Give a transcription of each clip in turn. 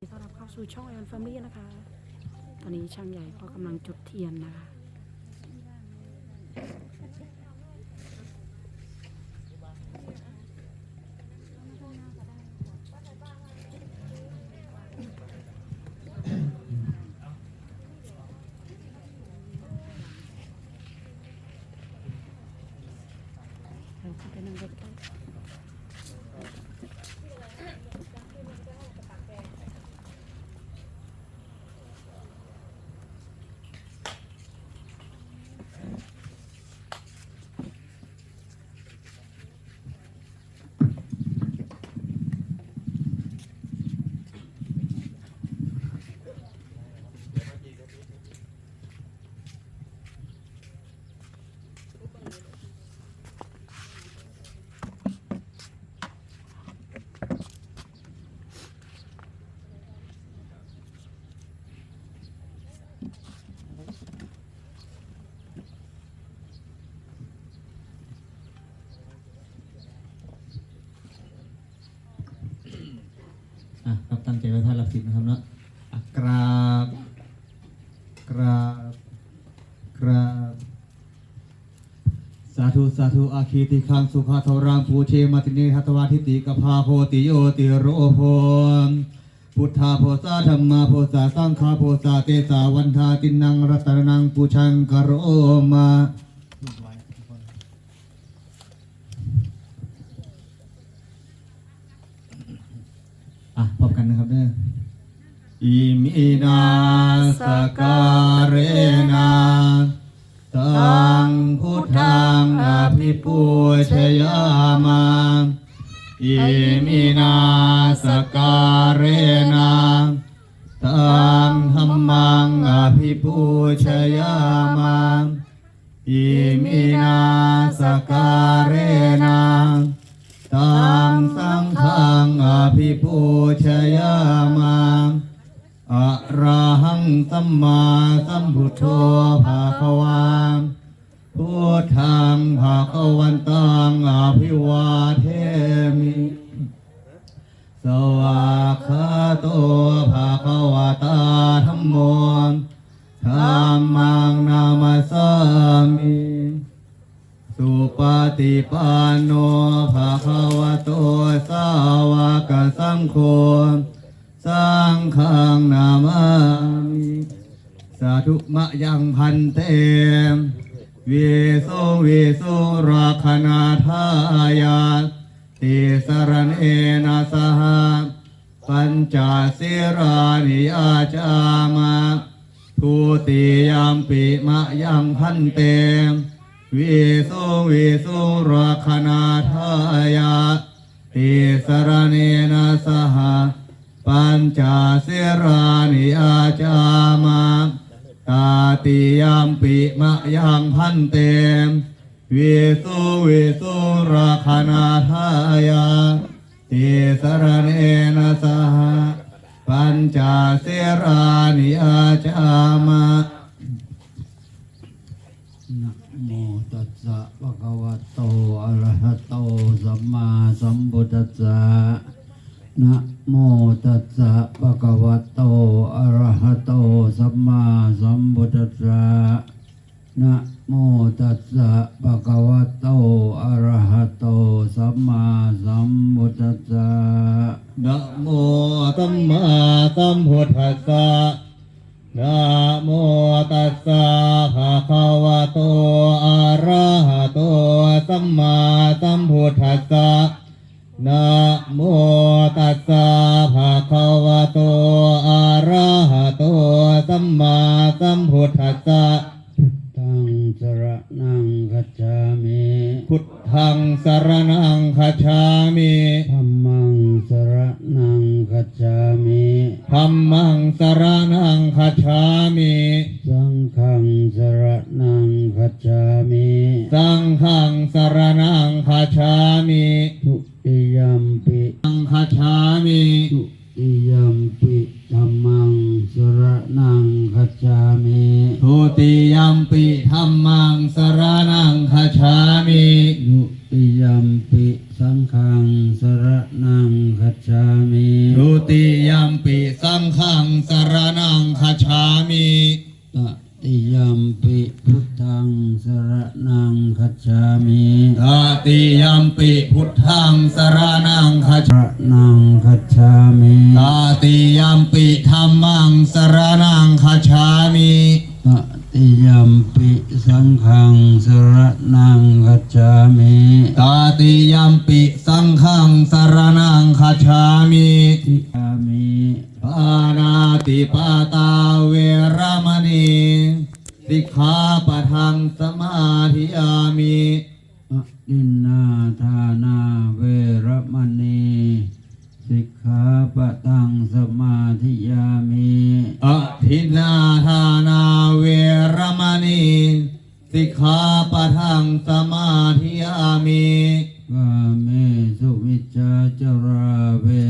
ต้อนรับเข้าสู่ช่องแอนฟามิลี่นะคะ ตอนนี้ช่างใหญ่ก็กำลังจุดเทียนนะคะ เราเข้าไปนั่งรถกัน อะครับตั้งใจไว้ท่านหลักสิบนะครับเนาะอะกราบ กราบ กราบ สาธุสาธุอาคีติคังสุขาทรังปูเชมาติเนหัตวาทิติกภาโพติโยติโรโพมพุทธาโพสาธรรมาโพสาสังฆาโพสาเตสาวันทาตินังรัตนังปูชังกโรมาอะพบกันนะครับเด้ออิมินาสการเรนา ปูชยามาอิมินาสการเรนาตังธัมมังอภิปูชยามาอิมินาสการเรนาตังสังฆังอภิปูชยามาอะระหังสัมมาสัมพุทโธภาควา พุทธังภาควันตังอภิวาเทมิ สวากขาโตภาควตาธัมโมธัมมังนามาสามิ สุปฏิปันโนภะคะวะโตสาวกสังโฆสังฆังนามามิ สาธุมะยังพันเตเวโสเวโสราคณาทายาติสรณเอนะสหปัญจสิรานิอาจามาทุติยามปิมะยังพันเตมวิสุวิสุรัคณาทายาติสรเนนะสหปัญจสิรานิอาจามา ตาติยามปิมะยังพันเตมวิสุวิสุรัคณาทายาติสรเนนะสหปัญจเสรานิอาจามานะโมตัสสะภะคะวะโตอะระหะโตสัมมาสัมพุทธัสสะ นะโมตัสสะภะคะวะโต อะระหะโต สัมมาสัมพุทธัสสะ นะโมตัสสะภะคะวะโต อะระหะโต สัมมาสัมพุทธัสสะ นะโมตัมมาสัมพุทธัสสะ นะโมตัสสะ พุทธังสรณังคัจฉามิธัมมังสระนังคัจฉามิธัมมังสรณังคัจฉามิสังฆังสระนังคัจฉามิสังฆังสรณังคัจฉามิทุติยัมปิสังคัจฉามิทุติยัมปิ ตติยัมปิพุทธังสรนังคัจฉามิตติยัมปิพุทธังสารนังคาสชารนังคัจฉามิตติยัมปิธรรมังสารนังคาชามิตติยัมปิสังฆังสรนังคัจฉามิตติยัมปิสังฆังสารนังคาชามิทิยามิปานาติปาตาเวรมณี สิกขาปะทังสมาธิยามิอะนินนาทานาเวรมณีสิกขาปะตังสมาธิยามิอธินาทานาเวรมณีสิกขาปะทังสมาธิยามิกาเมสุมิจจาจาราเวรมณี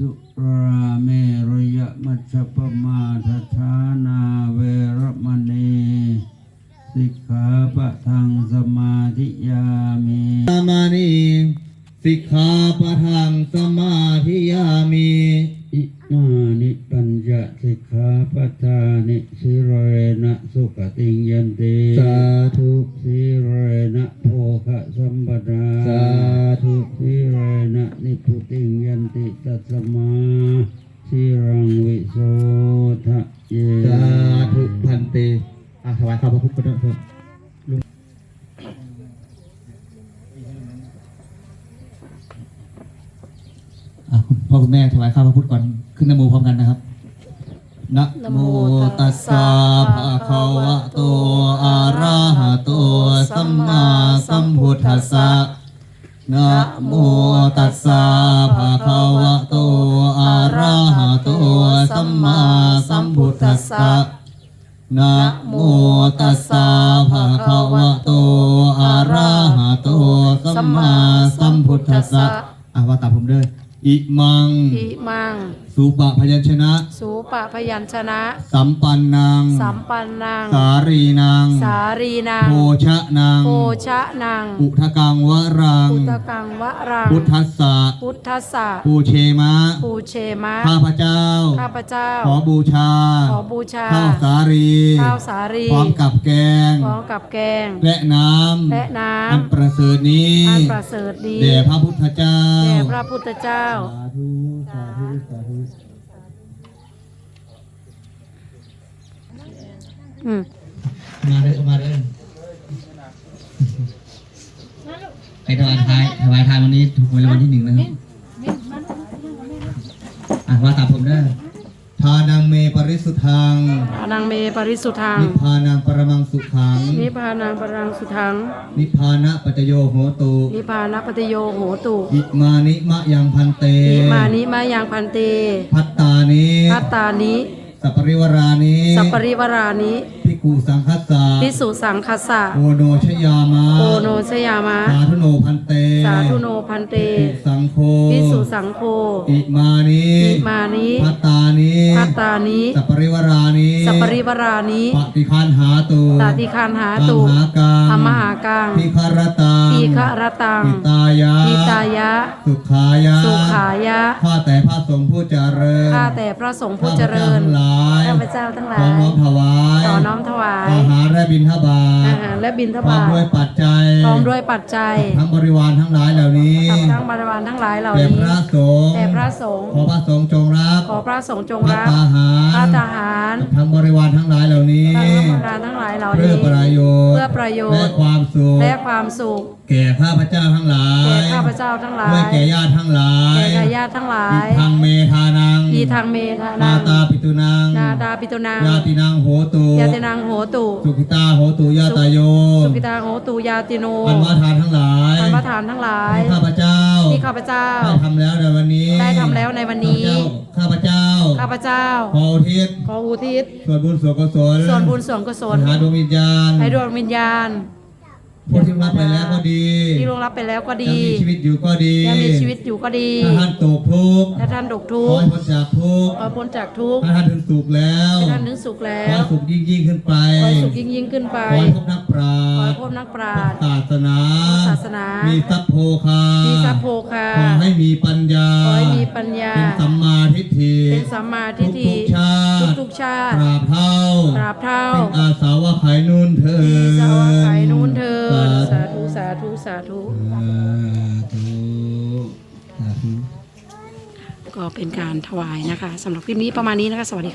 สุราเมรยมัชฌปมาทฐานาเวรมณีสิกขาปะทังสมาธิยามิสมานีสิกขาปะทังสมาธิยามิอิมานิปัญจสิกขาปทานิสิเรนะสุขติงยันติ สาธุ สิเรนะโภคะสัมปดา สาธุ สิเรนะนิพุติงยันติตัสมาสิรังวิโสทะเย สาธุพันเตอะ ถวายข้าพระพุทธพระพุทธลุงคุณพ่อคุณแม่ถวายข้าพระพุทธก่อนขึ้นนโมพร้อมกันนะครับนะโมตัสสะภะคะวะโตอะระหะโตสัมมาสัมพุทธัสสะนะโมตัสสะภะคะวะโตอะระหะโตสัมมาสัมพุทธัสสะ นะโมตัสสะภะคะวะโตอะระหะโตสัมมาสัมพุทธัสสะอะว่าตามผมเด้อ อิมัง อิมัง สุปะพยัญชนะ สูปะพยัญชนะ สัมปันนังสัมปันนังสารีนังสารีนังโภชะนังโภชะนังอุทกังวรังพุทธกังวะรัง พุทธัสสะพุทธสสะปูเชมะ ปูเชมะ ข้าพเจ้า ข้าพเจ้า ขอบูชา ขอบูชา ข้าวสาลีข้าวสาลีพร้อมกับแกง พร้อมกับแกง และน้ำและน้อันประเสริฐนี้ำอันประเสริฐดีแด่พระพุทธเจ้า แด่พระพุทธเจ้าสาธุสาธุสาธุอืม มาเลยมาเลยไปถวายทายถวายทานวันนี้ถูกหวยรางวัลที่หนึ่งนะครับอะว่าตามผมเด้อ ทานังเมปริสุทธังอานังเมปริสุทธัง นิพพานังปรมังสุขัง นิพพานังปรังสุทัง นิพพานะปัจจโยโหตุ นิพพานปฏิโยโหตุ อิมานิมะยังพันเต อิมานิมายังพันเต พัตตานิ พัตตานิ สัปปริวรานิ สัปปริวรานิพิ กุสังคัสสะพิสุสังคัสสะโอโนชยามะโอโนชยามะ สาธุโนพันเต สาธุโนพันเตภิกขุสังโฆพิสุสังโฆ อิมานิอิมานิพัตตานิพัตตานิ สัปปริวรานิสัปปริวรานิปฏิคันหาตุตาติคันหาตุมหากังธรรมหากังพิคารตังทีฆรตังปิตายะทิตายะ สุขายะ สุขายะ ข้าแต่พระสงฆ์ผู้เจริญ ข้าแต่พระสงฆ์ผู้เจริญข้าพเจ้าทั้งหลายข้าพเจ้าทั้งหลายขอน้อมถวายขอน้อมถวายอาหารและบิณฑบาอาตหารและบิณฑพร้อมบาตด้วยปัจจัยพร้อมด้วยปัจจัย ทั้งบริวารทั้งหลายเหล่านี้กับทั้งบริวารทั้งหลายเหล่าแด่นี้พระสงฆ์แต่พระสงฆ์ขอพระสงฆ์จงรับขอพระสงฆ์จงพระรับตาหารพระทหารทั้งบริวารทั้งหลายเหล่านี้ทั้งบริวารทั้งหลายเหล่าเพื่อนี้ประโยชน์เพื่อประโยชน์และความสุขและความสุขแก่ข้าพเจ้าทั้งหลายแก่ข้าพเจ้าทั้งหลายด้วยแก่ญาติทั้งหลายแก่ญาติทั้งหลาอิยทางเมธานังอีทางเมฆามานังตาปิตุนังนาดาปิตุนังญาตินังโหตุยาตินังโหโหตุ สุขิตาโหตุยาตายโยสุกิตาโหตุยาติโนอันว่าทานทั้งหลายอันประทานทั้งหลายที่ข้าพเจ้าที่ข้าพเจ้า ได้ทำแล้วในวันนี้ได้ทำแล้วในวันนี้ ข้าพเจ้าข้าพเจ้าขออุทิศขออุทิศส่วนบุญส่วนกุศลส่วนบุญส่วนกุศลหาดวงวิญญาณให้ดวงวิญญาณ ผู้ที่รับไปแล้วก็ดีที่ล่วงลับไปแล้วก็ยังดีมีชีวิตอยู่ก็ดียังมีชีวิตอยู่ก็ดีถ้าท่านตกทุกข์ถ้าท่านดกทุขอกข์ให้พ้นจากทุกข์ขอพ้นจากทุกข์ถ้าท่านถึงสุขแล้วให้ท่านนึกสุขแล้ขอวให้สุขยิ่งยิ่งขึ้นไปขอให้สุขยิ่งยิ่งขึ้นไปขอให้พบนักปราขอให้ชญ์พบนักปราชญ์ศาสนาศาสนา มีทรัพย์โภคามีทรัพย์โภคาขอให้มีปัญญาขอให้มีปัญญาเป็นสัมมาทิฏฐิเป็นสัมมาทิฏฐิทุกๆชาติทุกๆชาติตราบเท่าตราบเท่าเป็นอาสาวะไขนุ่นเถิดที่สาวาไข่นู้นเถิดสาสาธุ สาธุ สาธุธุสาธุ ก็เป็นการถวายนะคะสำหรับคลิปนี้ประมาณนี้นะคะ สวัสดีค่ะ